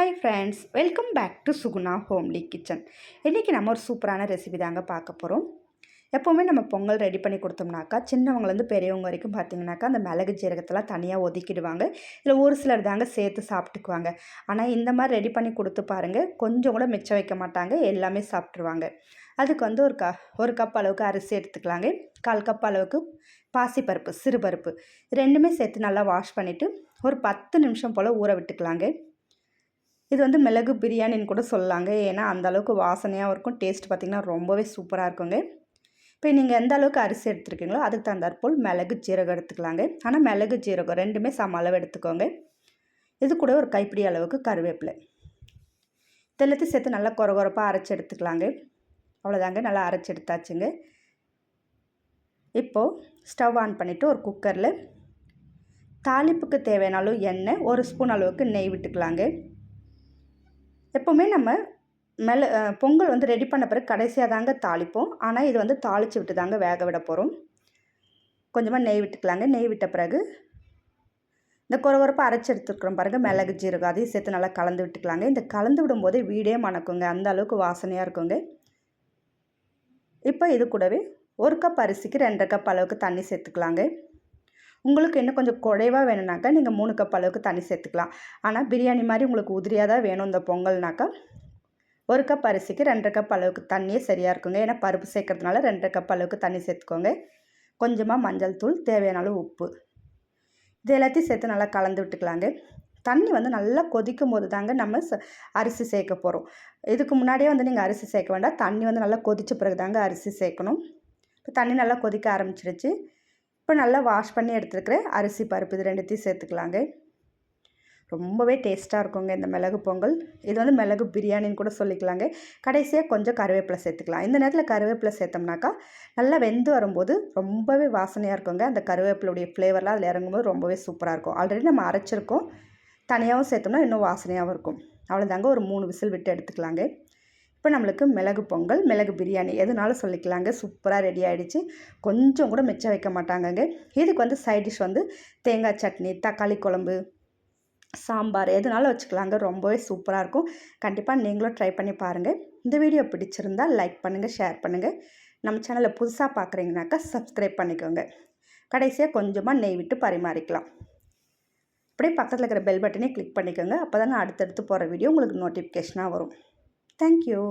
Hi friends welcome back to Suguna homely kitchen இன்றைக்கி நம்ம ஒரு சூப்பரான ரெசிபி தாங்க பார்க்க போகிறோம் எப்போவுமே நம்ம பொங்கல் ரெடி பண்ணி கொடுத்தோம்னாக்கா சின்னவங்கலேருந்து பெரியவங்க வரைக்கும் பார்த்திங்கனாக்கா அந்த மிளகு ஜீரகத்தெல்லாம் தனியாக ஒதுக்கிடுவாங்க. இல்லை ஒரு சிலர் தாங்க சேர்த்து சாப்பிட்டுக்குவாங்க. ஆனால் இந்த மாதிரி ரெடி பண்ணி கொடுத்து பாருங்கள் கொஞ்சம் கூட மிச்சம் வைக்க மாட்டாங்க எல்லாமே சாப்பிட்ருவாங்க அதுக்கு வந்து ஒரு க ஒரு கப் அளவுக்கு அரிசி எடுத்துக்கலாங்க. கால் கப் அளவுக்கு பாசிப்பருப்பு சிறுபருப்பு. ரெண்டுமே சேர்த்து நல்லா வாஷ் பண்ணிவிட்டு ஒரு பத்து நிமிஷம் போல் ஊற விட்டுக்கலாங்க. இது வந்து மிளகு பிரியாணின்னு கூட சொல்லலாங்க. ஏன்னா அந்த அளவுக்கு வாசனையாகவும் இருக்கும். டேஸ்ட் பார்த்திங்கன்னா ரொம்பவே சூப்பராக இருக்குங்க. இப்போ நீங்கள் எந்த அளவுக்கு அரிசி எடுத்துருக்கீங்களோ அதுக்கு தகுந்தாற்போல் மிளகு ஜீரகம் எடுத்துக்கலாங்க. ஆனால் மிளகு ஜீரகம் ரெண்டுமே சம அளவு எடுத்துக்கோங்க. இது கூட ஒரு கைப்பிடி அளவுக்கு கருவேப்பிலை. இதெல்லாத்தையும் சேர்த்து நல்லா குற குறப்பாக அரைச்சி எடுத்துக்கலாங்க. அவ்வளோதாங்க நல்லா அரைச்சி எடுத்தாச்சுங்க. இப்போது ஸ்டவ் ஆன் பண்ணிவிட்டு ஒரு குக்கரில் தாளிப்புக்கு தேவையான அளவு எண்ணெய் ஒரு ஸ்பூன் அளவுக்கு நெய் விட்டுக்கலாங்க. எப்போவுமே நம்ம மெல பொங்கல் வந்து ரெடி பண்ண பிறகு கடைசியாக தாங்க தாளிப்போம். ஆனால் இது வந்து தாளித்து விட்டு தாங்க வேக விட போகிறோம் கொஞ்சமாக நெய் விட்டுக்கலாங்க. நெய் விட்ட பிறகு இந்த குறவரப்பாக அரைச்சி எடுத்துருக்குறோம் பாருங்கள் மிளகு ஜீரகம் அதையும் சேர்த்து நல்லா கலந்து விட்டுக்கலாங்க. இந்த கலந்து விடும்போது வீடே மணக்குங்க. அந்த அளவுக்கு வாசனையாக இருக்குங்க. இப்போ இது கூடவே ஒரு கப் அரிசிக்கு ரெண்டரை கப் அளவுக்கு தண்ணி சேர்த்துக்கலாங்க. உங்களுக்கு இன்னும் கொஞ்சம் குறைவாக வேணும்னாக்கா நீங்கள் மூணு கப் அளவுக்கு தண்ணி சேர்த்துக்கலாம். ஆனால் பிரியாணி மாதிரி உங்களுக்கு உதிரியாக தான் வேணும் இந்த பொங்கல்னாக்கா. ஒரு கப் அரிசிக்கு ரெண்டரை கப் அளவுக்கு தண்ணியே சரியாக இருக்குங்க. ஏன்னா பருப்பு சேர்க்கறதுனால ரெண்டரை கப் அளவுக்கு தண்ணி சேர்த்துக்கோங்க. கொஞ்சமாக மஞ்சள் தூள் தேவையான அளவு உப்பு. இது எல்லாத்தையும் சேர்த்து நல்லா கலந்து விட்டுக்கலாங்க. தண்ணி வந்து நல்லா கொதிக்கும் போது தாங்க நம்ம அரிசி சேர்க்க போகிறோம் இதுக்கு முன்னாடியே வந்து நீங்கள் அரிசி சேர்க்க வேண்டாம். தண்ணி வந்து நல்லா கொதித்த பிறகு தாங்க அரிசி சேர்க்கணும். இப்போ தண்ணி நல்லா கொதிக்க ஆரம்பிச்சிருச்சு. இப்போ நல்லா வாஷ் பண்ணி எடுத்துருக்கிற அரிசி பருப்பு இது ரெண்டுத்தையும் சேர்த்துக்கலாங்க. ரொம்பவே டேஸ்ட்டாக இருக்குங்க இந்த மிளகு பொங்கல். இது வந்து மிளகு பிரியாணின்னு கூட சொல்லிக்கலாங்க. கடைசியாக கொஞ்சம் கருவேப்பிலை சேர்த்துக்கலாம். இந்த நேரத்தில் கருவேப்பிலை சேர்த்தோம்னாக்கா நல்லா வெந்து வரும்போது ரொம்பவே வாசனையாக இருக்குங்க. அந்த கருவேப்பிலுடைய ஃப்ளேவர்லாம் அதில் இறங்கும்போது ரொம்பவே சூப்பராக இருக்கும். ஆல்ரெடி நம்ம அரைச்சிருக்கோம். தனியாகவும் சேர்த்தோம்னா இன்னும் வாசனையாகவும் இருக்கும். அவ்வளோதாங்க ஒரு மூணு விசில் விட்டு எடுத்துக்கலாங்க. இப்போ நம்மளுக்கு மிளகு பொங்கல் மிளகு பிரியாணி எதுனாலும் சொல்லிக்கலாங்க. சூப்பராக ரெடி ஆகிடுச்சு கொஞ்சம் கூட மிச்சம் வைக்க மாட்டாங்கங்க. இதுக்கு வந்து சைட் டிஷ் வந்து தேங்காய் சட்னி தக்காளி குழம்பு சாம்பார் எதுனாலும் வச்சுக்கலாங்க. ரொம்பவே சூப்பராக இருக்கும். கண்டிப்பாக நீங்களும் ட்ரை பண்ணி பாருங்கள் இந்த வீடியோ பிடிச்சிருந்தால் லைக் பண்ணுங்கள் ஷேர் பண்ணுங்கள் நம்ம சேனலை புதுசாக பார்க்குறீங்கனாக்கா சப்ஸ்கிரைப் பண்ணிக்கோங்க. கடைசியாக கொஞ்சமாக நெய் விட்டு பரிமாறிக்கலாம். அப்படியே பக்கத்தில் இருக்கிற பெல் பட்டனே கிளிக் பண்ணிக்கோங்க. அப்போ தான் அடுத்தடுத்து போகிற வீடியோ உங்களுக்கு நோட்டிஃபிகேஷனாக வரும். Thank you